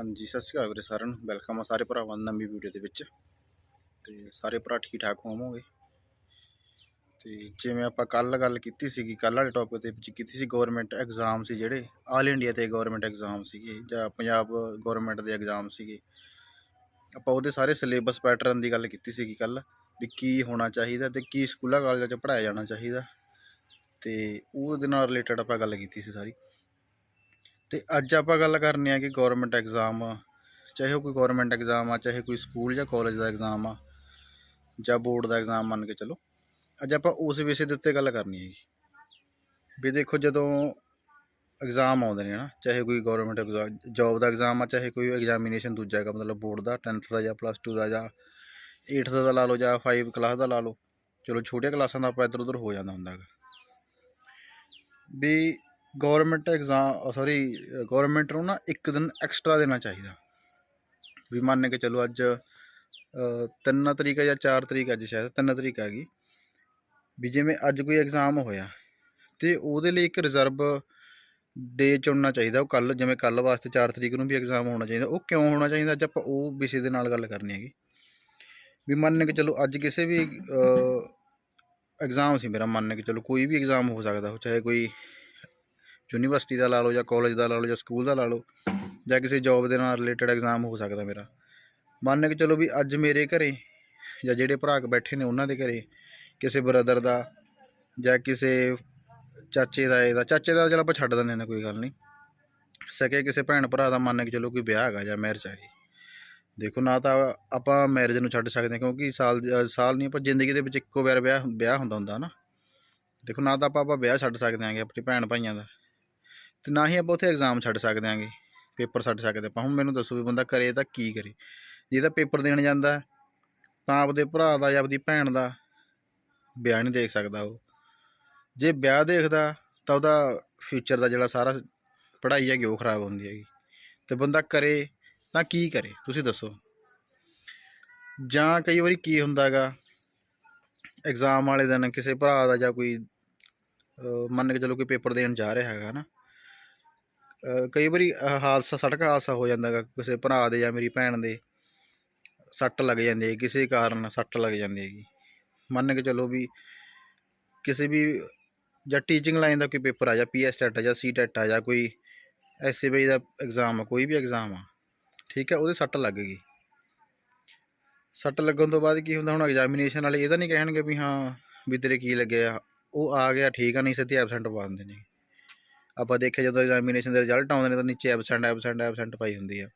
ਹਾਂਜੀ, ਸਤਿ ਸ਼੍ਰੀ ਅਕਾਲ ਵੀਰੇ ਸਾਰਿਆਂ ਨੂੰ। ਵੈਲਕਮ ਆ ਸਾਰੇ ਭਰਾਵਾਂ ਨੂੰ ਨਵੀਂ ਵੀਡੀਓ ਦੇ ਵਿੱਚ। ਤੇ ਸਾਰੇ ਭਰਾ ਠੀਕ ਠਾਕ ਹੋਵੋਗੇ? ਤੇ ਜਿਵੇਂ ਆਪਾਂ ਕੱਲ ਗੱਲ ਕੀਤੀ ਸੀਗੀ ਕੱਲ ਵਾਲੇ ਟੌਪਿਕ ਦੇ ਵਿੱਚ ਕੀਤੀ ਸੀ ਗਵਰਨਮੈਂਟ ਐਗਜ਼ਾਮ ਸੀ ਜਿਹੜੇ ਆਲ ਇੰਡੀਆ ਤੇ ਗਵਰਨਮੈਂਟ ਐਗਜ਼ਾਮ ਸੀਗੇ, ਜਾਂ ਪੰਜਾਬ ਗਵਰਨਮੈਂਟ ਦੇ ਐਗਜ਼ਾਮ ਸੀਗੇ। ਆਪਾਂ ਉਹਦੇ ਸਾਰੇ ਸਿਲੇਬਸ ਪੈਟਰਨ ਦੀ ਗੱਲ ਕੀਤੀ ਸੀਗੀ ਕੱਲ ਵੀ ਕੀ ਹੋਣਾ ਚਾਹੀਦਾ ਤੇ ਕੀ ਸਕੂਲਾਂ, ਕਾਲਜਾਂ 'ਚ ਪੜ੍ਹਾਇਆ ਜਾਣਾ ਚਾਹੀਦਾ। ਤੇ ਉਹਦੇ ਨਾਲ ਰਿਲੇਟਡ ਆਪਾਂ ਗੱਲ ਕੀਤੀ ਸੀ ਸਾਰੀ। ਤੇ ਅੱਜ ਆਪਾਂ ਗੱਲ ਕਰਨੀ ਆ ਕਿ ਗਵਰਨਮੈਂਟ ਐਗਜ਼ਾਮ ਚਾਹੇ ਉਹ ਕੋਈ ਗਵਰਨਮੈਂਟ ਐਗਜ਼ਾਮ ਆ, ਚਾਹੇ ਕੋਈ ਸਕੂਲ ਜਾਂ ਕਾਲਜ ਦਾ ਐਗਜ਼ਾਮ ਆ, ਜਾਂ ਬੋਰਡ ਦਾ ਐਗਜ਼ਾਮ ਮੰਨ ਕੇ ਚਲੋ, ਅੱਜ ਆਪਾਂ ਉਸ ਵਿਸ਼ੇ ਦੇ ਉੱਤੇ ਗੱਲ ਕਰਨੀ ਹੈ ਜੀ ਵੀ ਦੇਖੋ ਜਦੋਂ ਐਗਜ਼ਾਮ ਆਉਂਦੇ ਨੇ ਨਾ ਚਾਹੇ ਕੋਈ ਗਵਰਨਮੈਂਟ ਐਗਜ਼ਾਮ ਜੌਬ ਦਾ ਐਗਜ਼ਾਮ ਆ, ਚਾਹੇ ਕੋਈ ਐਗਜ਼ਾਮੀਨੇਸ਼ਨ ਦੂਜਾ ਹੈਗਾ, ਮਤਲਬ ਬੋਰਡ ਦਾ 10th ਦਾ ਜਾਂ ਪਲੱਸ 2 ਦਾ ਜਾਂ 8th ਦਾ ਲਾ ਲਓ ਜਾਂ 5 ਕਲਾਸ ਦਾ ਲਾ ਲਓ, ਚਲੋ ਛੋਟੀਆਂ ਕਲਾਸਾਂ ਦਾ ਆਪਾਂ ਇੱਧਰ ਉੱਧਰ ਹੋ ਜਾਂਦਾ ਹੁੰਦਾ ਹੈਗਾ। ਵੀ ਗਵਰਨਮੈਂਟ ਐਗਜ਼ਾਮ ਸੌਰੀ ਗਵਰਨਮੈਂਟ ਨੂੰ ਨਾ ਇੱਕ ਦਿਨ ਐਕਸਟਰਾ ਦੇਣਾ ਚਾਹੀਦਾ। ਵੀ ਮੰਨ ਕੇ ਚਲੋ ਅੱਜ ਅ, ਤਰੀਕ ਹੈ ਜਾਂ ਚਾਰ ਤਰੀਕ ਅੱਜ ਸ਼ਾਇਦ ਤਿੰਨ ਤਰੀਕ ਹੈਗੀ ਵੀ ਜਿਵੇਂ ਅੱਜ ਕੋਈ ਐਗਜ਼ਾਮ ਹੋਇਆ ਤੇ ਉਹਦੇ ਲਈ ਇੱਕ ਰਿਜ਼ਰਵ ਡੇ ਚੁਣਨਾ ਚਾਹੀਦਾ। ਉਹ ਕੱਲ ਜਿਵੇਂ ਕੱਲ ਵਾਸਤੇ 4 ਤਰੀਕ ਨੂੰ ਵੀ ਐਗਜ਼ਾਮ ਹੋਣਾ ਚਾਹੀਦਾ। ਉਹ ਕਿਉਂ ਹੋਣਾ ਚਾਹੀਦਾ? ਅੱਜ ਆਪਾਂ ਉਹ ਵਿਸ਼ੇ ਦੇ ਨਾਲ ਗੱਲ ਕਰਨੀ ਹੈਗੀ। ਵੀ ਮੰਨ ਕੇ ਚਲੋ ਅੱਜ ਕਿਸੇ ਵੀ ਐਗਜ਼ਾਮ ਸੀ ਮੇਰਾ ਮੰਨ ਕੇ ਚਲੋ ਕੋਈ ਵੀ ਐਗਜ਼ਾਮ ਹੋ ਸਕਦਾ ਉਹ ਚਾਹੇ ਕੋਈ ਯੂਨੀਵਰਸਿਟੀ ਦਾ ਲਾ ਲਓ ਜਾਂ ਕਾਲਜ ਦਾ ਲਾ ਲਓ ਜਾਂ ਸਕੂਲ ਦਾ ਲਾ ਲਓ ਜਾਂ ਕਿਸੇ ਜੌਬ ਦੇ ਨਾਲ ਰਿਲੇਟਡ ਐਗਜ਼ਾਮ ਹੋ ਸਕਦਾ ਮੇਰਾ। ਮੰਨ ਕੇ ਚਲੋ ਵੀ ਅੱਜ ਮੇਰੇ ਘਰੇ ਜਾਂ ਜਿਹੜੇ ਭਰਾ ਬੈਠੇ ਨੇ ਉਹਨਾਂ ਦੇ ਘਰੇ ਕਿਸੇ ਬ੍ਰਦਰ ਦਾ ਜਾਂ ਕਿਸੇ ਚਾਚੇ ਦਾ ਇਹਦਾ, ਚਾਚੇ ਦਾ ਚਲ ਆਪਾਂ ਛੱਡ ਦਿੰਦੇ ਨੇ ਕੋਈ ਗੱਲ ਨਹੀਂ। ਸਕੇ ਕਿਸੇ ਭੈਣ ਭਰਾ ਦਾ ਮੰਨ ਕੇ ਚਲੋ ਕੋਈ ਵਿਆਹ ਹੈਗਾ ਜਾਂ ਮੈਰਿਜ ਹੈਗੀ ਦੇਖੋ ਨਾ ਤਾਂ ਆਪਾਂ ਮੈਰਿਜ ਨੂੰ ਛੱਡ ਸਕਦੇ ਹਾਂ ਕਿਉਂਕਿ ਸਾਲ ਸਾਲ ਨਹੀਂ ਆਪਾਂ ਜ਼ਿੰਦਗੀ ਦੇ ਵਿੱਚ ਇੱਕੋ ਵਾਰ ਵਿਆਹ ਵਿਆਹ ਹੁੰਦਾ ਹੁੰਦਾ ਨਾ। ਦੇਖੋ ਨਾ ਤਾਂ ਆਪਾਂ ਆਪਾਂ ਵਿਆਹ ਛੱਡ ਸਕਦੇ ਹਾਂਗੇ, ਆਪਣੇ ਭੈਣ ਭਾਈਆਂ ਦਾ। ਤੇ ਨਾ ਹੀ ਆਪਾਂ ਉੱਥੇ ਐਗਜ਼ਾਮ ਛੱਡ ਸਕਦੇ ਹਾਂਗੇ, ਪੇਪਰ ਛੱਡ ਸਕਦੇ ਆਪਾਂ। ਹੁਣ ਮੈਨੂੰ ਦੱਸੋ ਵੀ ਬੰਦਾ ਕਰੇ ਤਾਂ ਕੀ ਕਰੇ। ਜੇ ਤਾਂ ਪੇਪਰ ਦੇਣ ਜਾਂਦਾ, ਤਾਂ ਆਪਦੇ ਭਰਾ ਦਾ ਜਾਂ ਆਪਦੀ ਭੈਣ ਦਾ ਵਿਆਹ ਨਹੀਂ ਦੇਖ ਸਕਦਾ ਉਹ। ਜੇ ਵਿਆਹ ਦੇਖਦਾ, ਤਾਂ ਉਹਦਾ ਫਿਊਚਰ ਦਾ ਜਿਹੜਾ ਸਾਰਾ ਪੜ੍ਹਾਈ ਹੈਗੀ, ਉਹ ਖਰਾਬ ਹੁੰਦੀ ਹੈਗੀ। ਤੇ ਬੰਦਾ ਕਰੇ ਤਾਂ ਕੀ ਕਰੇ, ਤੁਸੀਂ ਦੱਸੋ। ਜਾਂ ਕਈ ਵਾਰੀ ਕੀ ਹੁੰਦਾ ਹੈਗਾ ਐਗਜ਼ਾਮ ਵਾਲੇ ਦਿਨ ਕਿਸੇ ਭਰਾ ਦਾ ਜਾਂ ਕੋਈ ਮੰਨ ਕੇ ਚਲੋ ਕੋਈ ਪੇਪਰ ਦੇਣ ਜਾ ਰਿਹਾ ਹੈਗਾ ਨਾ ਕਈ ਵਾਰੀ ਹਾਦਸਾ ਸੜਕ ਹਾਦਸਾ ਹੋ ਜਾਂਦਾ ਗਾ ਕਿਸੇ ਭਰਾ ਦੇ ਜਾਂ ਮੇਰੀ ਭੈਣ ਦੇ। ਸੱਟ ਲੱਗ ਜਾਂਦੀ ਹੈ ਕਿਸੇ ਕਾਰਨ ਸੱਟ ਲੱਗ ਜਾਂਦੀ ਹੈਗੀ। ਮੰਨ ਕੇ ਚਲੋ ਵੀ ਕਿਸੇ ਵੀ ਜਾਂ ਟੀਚਿੰਗ ਲਾਈਨ ਦਾ ਕੋਈ ਪੇਪਰ ਆ ਜਾਂ ਪੀਐਸ ਟੈਟ ਆ ਜਾਂ ਸੀ ਟੈਟ ਆ ਜਾਂ ਕੋਈ ਐਸਏਬੀ ਦਾ ਐਗਜ਼ਾਮ ਆ, ਕੋਈ ਵੀ ਐਗਜ਼ਾਮ ਆ, ਠੀਕ ਹੈ, ਉਹਦੇ ਸੱਟ ਲੱਗ ਗਈ। ਸੱਟ ਲੱਗਣ ਤੋਂ ਬਾਅਦ ਕੀ ਹੁੰਦਾ, ਹੁਣ ਐਗਜ਼ਾਮੀਨੇਸ਼ਨ ਵਾਲੇ ਇਹ ਤਾਂ ਨਹੀਂ ਕਹਿਣਗੇ ਵੀ ਹਾਂ ਵੀ ਤੇਰੇ ਕੀ ਲੱਗਿਆ, ਉਹ ਆ ਗਿਆ, ਠੀਕ ਆ, ਨਹੀਂ ਸਿੱਧੀ ਐਬਸੈਂਟ ਪਾ ਦਿੰਦੇ ਨੇ। ਆਪਾਂ ਦੇਖਿਆ ਜਦੋਂ ਐਗਜ਼ਾਮੀਨੇਸ਼ਨ ਦੇ ਰਿਜ਼ਲਟ ਆਉਂਦੇ ਨੇ ਤਾਂ ਨੀਚੇ ਐਬਸੈਂਟ ਐਬਸੈਂਟ ਐਬਸੈਂਟ ਪਾਈ ਹੁੰਦੀ ਆ।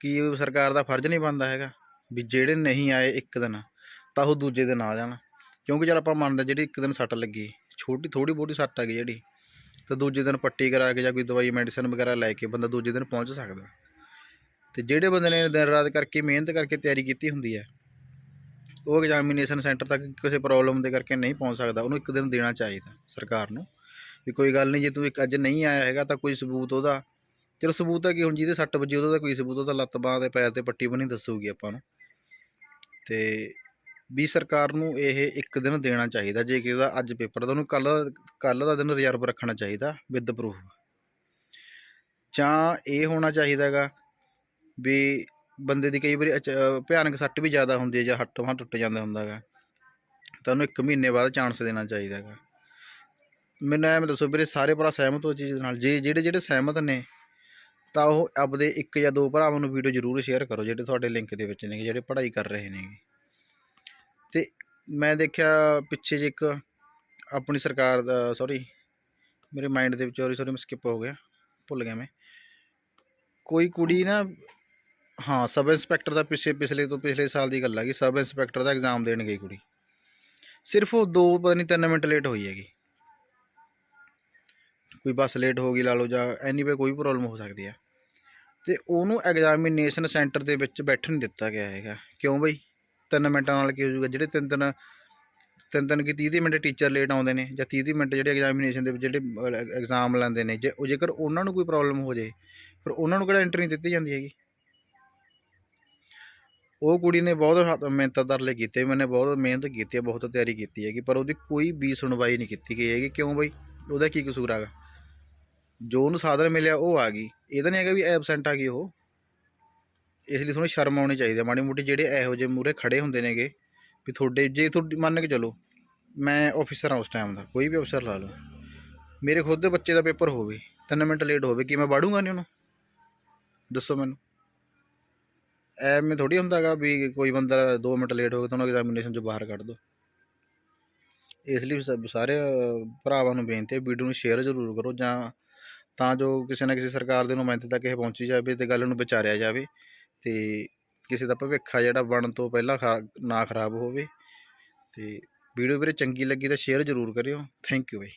ਕੀ ਸਰਕਾਰ ਦਾ ਫਰਜ਼ ਨਹੀਂ ਬਣਦਾ ਹੈਗਾ ਵੀ ਜਿਹੜੇ ਨਹੀਂ ਆਏ ਇੱਕ ਦਿਨ, ਤਾਂ ਉਹ ਦੂਜੇ ਦਿਨ ਆ ਜਾਣ। ਕਿਉਂਕਿ ਚਲ ਆਪਾਂ ਮੰਨਦੇ ਜਿਹੜੀ ਇੱਕ ਦਿਨ ਸੱਟ ਲੱਗੀ, ਛੋਟੀ ਥੋੜੀ ਬਹੁਤੀ ਸੱਟ ਆ ਗਈ ਜਿਹੜੀ, ਤਾਂ ਦੂਜੇ ਦਿਨ ਪੱਟੀ ਕਰਾ ਕੇ ਜਾਂ ਕੋਈ ਦਵਾਈ ਮੈਡੀਸਨ ਵਗੈਰਾ ਲੈ ਕੇ ਬੰਦਾ ਦੂਜੇ ਦਿਨ ਪਹੁੰਚ ਸਕਦਾ। ਤੇ ਜਿਹੜੇ ਬੰਦੇ ਨੇ ਦਿਨ ਰਾਤ ਕਰਕੇ ਮਿਹਨਤ ਕਰਕੇ ਤਿਆਰੀ ਕੀਤੀ ਹੁੰਦੀ ਹੈ, ਉਹ ਐਗਜ਼ਾਮੀਨੇਸ਼ਨ ਸੈਂਟਰ ਤੱਕ ਕਿਸੇ ਪ੍ਰੋਬਲਮ ਦੇ ਕਰਕੇ ਨਹੀਂ ਪਹੁੰਚ ਸਕਦਾ, ਉਹਨੂੰ ਇੱਕ ਦਿਨ ਦੇਣਾ ਚਾਹੀਦਾ ਸਰਕਾਰ ਨੂੰ। ਵੀ ਕੋਈ ਗੱਲ ਨਹੀਂ, ਜੇ ਤੂੰ ਇੱਕ ਅੱਜ ਨਹੀਂ ਆਇਆ ਹੈਗਾ ਤਾਂ ਕੋਈ ਸਬੂਤ ਉਹਦਾ। ਚਲੋ ਸਬੂਤ ਹੈ ਕਿ, ਹੁਣ ਜਿਹਦੇ ਸੱਟ ਵੱਜੀ ਉਹਦਾ ਤਾਂ ਕੋਈ ਸਬੂਤ ਉਹਦਾ ਲੱਤ, ਬਾਂਹ ਦੇ ਪੈਰ ਤੇ ਪੱਟੀ ਬਣੀ ਦੱਸੂਗੀ ਆਪਾਂ ਨੂੰ। ਤੇ ਵੀ ਸਰਕਾਰ ਨੂੰ ਇਹ ਇੱਕ ਦਿਨ ਦੇਣਾ ਚਾਹੀਦਾ, ਜੇ ਕਿਸੇ ਦਾ ਅੱਜ ਪੇਪਰ ਦਾ, ਉਹਨੂੰ ਕੱਲ ਕੱਲ ਦਾ ਦਿਨ ਰਿਜ਼ਰਵ ਰੱਖਣਾ ਚਾਹੀਦਾ ਵਿਦ ਪ੍ਰੂਫ ਜਾਂ ਇਹ ਹੋਣਾ ਚਾਹੀਦਾ ਹੈਗਾ ਵੀ ਬੰਦੇ ਦੀ ਕਈ ਵਾਰੀ ਅਚ- ਭਿਆਨਕ ਸੱਟ ਵੀ ਜ਼ਿਆਦਾ ਹੁੰਦੀ ਹੈ ਜਾਂ ਹੱਥੋਂ ਹੱਥ ਟੁੱਟ ਜਾਂਦਾ ਹੁੰਦਾ ਹੈਗਾ। ਤਾਂ ਉਹਨੂੰ ਇੱਕ ਮਹੀਨੇ ਬਾਅਦ ਚਾਂਸ ਦੇਣਾ ਚਾਹੀਦਾ ਹੈਗਾ। ਮੈਨੂੰ ਐਵੇਂ ਦੱਸੋ ਵੀਰੇ, ਸਾਰੇ ਭਰਾ ਸਹਿਮਤ ਹੋ ਚੀਜ਼ ਨਾਲ। ਜੇ ਜਿਹੜੇ ਜਿਹੜੇ ਸਹਿਮਤ ਨੇ, ਤਾਂ ਉਹ ਆਪਦੇ ਇੱਕ ਜਾਂ ਦੋ ਭਰਾਵਾਂ ਨੂੰ ਵੀਡੀਓ ਜ਼ਰੂਰ ਸ਼ੇਅਰ ਕਰੋ, ਜਿਹੜੇ ਤੁਹਾਡੇ ਲਿੰਕ ਦੇ ਵਿੱਚ ਨੇ ਜਿਹੜੇ ਪੜ੍ਹਾਈ ਕਰ ਰਹੇ ਨੇ ਤੇ ਮੈਂ ਦੇਖਿਆ ਪਿੱਛੇ ਜੇ ਇੱਕ ਆਪਣੀ ਸਰਕਾਰ ਦਾ ਸੌਰੀ ਮੇਰੇ ਮਾਈਂਡ ਦੇ ਵਿੱਚ ਸੌਰੀ ਸੌਰੀ ਮੈਂ ਸਕਿਪ ਹੋ ਗਿਆ, ਭੁੱਲ ਗਿਆ ਮੈਂ। ਕੋਈ ਕੁੜੀ ਨਾ, ਹਾਂ, ਸਬ ਇੰਸਪੈਕਟਰ ਦਾ ਪਿਛੇ ਪਿਛਲੇ ਤੋਂ ਪਿਛਲੇ ਸਾਲ ਦੀ ਗੱਲ ਆ ਹੈਗੀ ਸਬ ਇੰਸਪੈਕਟਰ ਦਾ ਐਗਜ਼ਾਮ ਦੇਣ ਗਈ ਕੁੜੀ। ਸਿਰਫ ਉਹ ਦੋ, ਪਤਾ ਨਹੀਂ ਤਿੰਨ ਮਿੰਟ ਲੇਟ ਹੋਈ ਹੈਗੀ। ਕੋਈ ਬੱਸ ਲੇਟ ਹੋ ਗਈ ਲਾ ਲਓ ਜਾਂ ਐਨੀਵੇ ਕੋਈ ਪ੍ਰੋਬਲਮ ਹੋ ਸਕਦੀ ਹੈ ਤੇ ਉਹਨੂੰ ਐਗਜ਼ਾਮੀਨੇਸ਼ਨ ਸੈਂਟਰ ਦੇ ਵਿੱਚ ਬੈਠਣ ਦਿੱਤਾ ਗਿਆ ਹੈਗਾ। ਕਿਉਂ ਬਈ? ਤਿੰਨ ਮਿੰਟਾਂ ਨਾਲ ਕੀ ਹੋ ਜਾਊਗਾ? ਜਿਹੜੇ ਤਿੰਨ ਤਿੰਨ ਤਿੰਨ ਤਿੰਨ ਕੀ 30 30 ਮਿੰਟ ਟੀਚਰ ਲੇਟ ਆਉਂਦੇ ਨੇ ਜਾਂ 30 30 ਮਿੰਟ ਜਿਹੜੇ ਐਗਜ਼ਾਮੀਨੇਸ਼ਨ ਦੇ ਵਿੱਚ ਜਿਹੜੇ ਐਗਜ਼ਾਮ ਲੈਂਦੇ ਨੇ, ਜੇ ਜੇਕਰ ਉਹਨਾਂ ਨੂੰ ਕੋਈ ਪ੍ਰੋਬਲਮ ਹੋ ਜੇ, ਫਿਰ ਉਹਨਾਂ ਨੂੰ ਕਿਹੜਾ ਐਂਟਰੀ ਦਿੱਤੀ ਜਾਂਦੀ ਹੈਗੀ? ਉਹ ਕੁੜੀ ਨੇ ਬਹੁਤ ਮਿਹਨਤ ਤਰਲੇ ਕੀਤੇ, ਮੈਨੇ ਬਹੁਤ ਮਿਹਨਤ ਕੀਤੀ ਹੈ ਬਹੁਤ ਤਿਆਰੀ ਕੀਤੀ ਹੈਗੀ, ਪਰ ਉਹਦੀ ਕੋਈ ਵੀ ਸੁਣਵਾਈ ਨਹੀਂ ਕੀਤੀ ਗਈ ਹੈਗੀ। ਕਿਉਂ ਬਈ? ਉਹਦਾ ਕੀ ਕਸੂਰ ਹੈਗਾ? ਜੋ ਉਹਨੂੰ ਸਾਧਨ ਮਿਲਿਆ ਉਹ ਆ ਗਈ। ਇਹ ਤਾਂ ਨਹੀਂ ਹੈਗਾ ਵੀ ਐਬਸੈਂਟ ਆ ਗਈ ਉਹ। ਇਸ ਲਈ ਤੁਹਾਨੂੰ ਸ਼ਰਮ ਆਉਣੀ ਚਾਹੀਦੀ ਹੈ ਮਾੜੀ ਮੋਟੀ ਜਿਹੜੇ ਇਹੋ ਜਿਹੇ ਮੂਰੇ ਖੜੇ ਹੁੰਦੇ ਨੇਗੇ ਵੀ ਤੁਹਾਡੇ, ਜੇ ਤੁਹਾਡੀ, ਮੰਨ ਕੇ ਚਲੋ, ਮੈਂ ਆਫਿਸਰ ਹਾਂ ਉਸ ਟਾਈਮ ਦਾ, ਕੋਈ ਵੀ ਅਫਸਰ ਲਾ ਲਓ। ਮੇਰੇ ਖੁਦ ਦੇ ਬੱਚੇ ਦਾ ਪੇਪਰ ਹੋਵੇ, ਤਿੰਨ ਮਿੰਟ ਲੇਟ ਹੋਵੇ, ਕਿ ਮੈਂ ਵਾੜੂੰਗਾ ਨਹੀਂ ਉਹਨੂੰ? ਦੱਸੋ ਮੈਨੂੰ। ਐਵੇਂ ਥੋੜੀ ਹੁੰਦਾਗਾ ਵੀ ਕੋਈ ਬੰਦਾ 2 ਮਿੰਟ ਲੇਟ ਹੋ ਗਿਆ ਤਾਂ ਉਹਨੂੰ ਐਗਜ਼ਾਮੀਨੇਸ਼ਨ ਚੋਂ ਬਾਹਰ ਕੱਢ ਦੋ। ਇਸ ਲਈ ਸਾਰੇ ਭਰਾਵਾਂ ਨੂੰ ਬੇਨਤੀ ਹੈ, ਵੀਡੀਓ ਨੂੰ ਸ਼ੇਅਰ ਜ਼ਰੂਰ ਕਰੋ ਜਾਂ ਤਾਂ ਜੋ ਕਿਸੇ ਨਾ ਕਿਸੇ ਸਰਕਾਰ ਦੇ ਨੁਮਾਇੰਦੇ ਤੱਕ ਇਹ ਪਹੁੰਚੀ ਜਾਵੇ ਤੇ ਗੱਲ ਨੂੰ ਵਿਚਾਰਿਆ ਜਾਵੇ ਤੇ ਕਿਸੇ ਦਾ ਭਵਿੱਖ ਆ ਜਿਹੜਾ ਬਣਨ ਤੋਂ ਪਹਿਲਾਂ ਖਾ- ਨਾ ਖਰਾਬ ਹੋਵੇ ਤੇ ਵੀਡੀਓ ਵੀਰੇ ਚੰਗੀ ਲੱਗੀ ਤਾਂ ਸ਼ੇਅਰ ਜ਼ਰੂਰ ਕਰਿਓ। Thank you bye.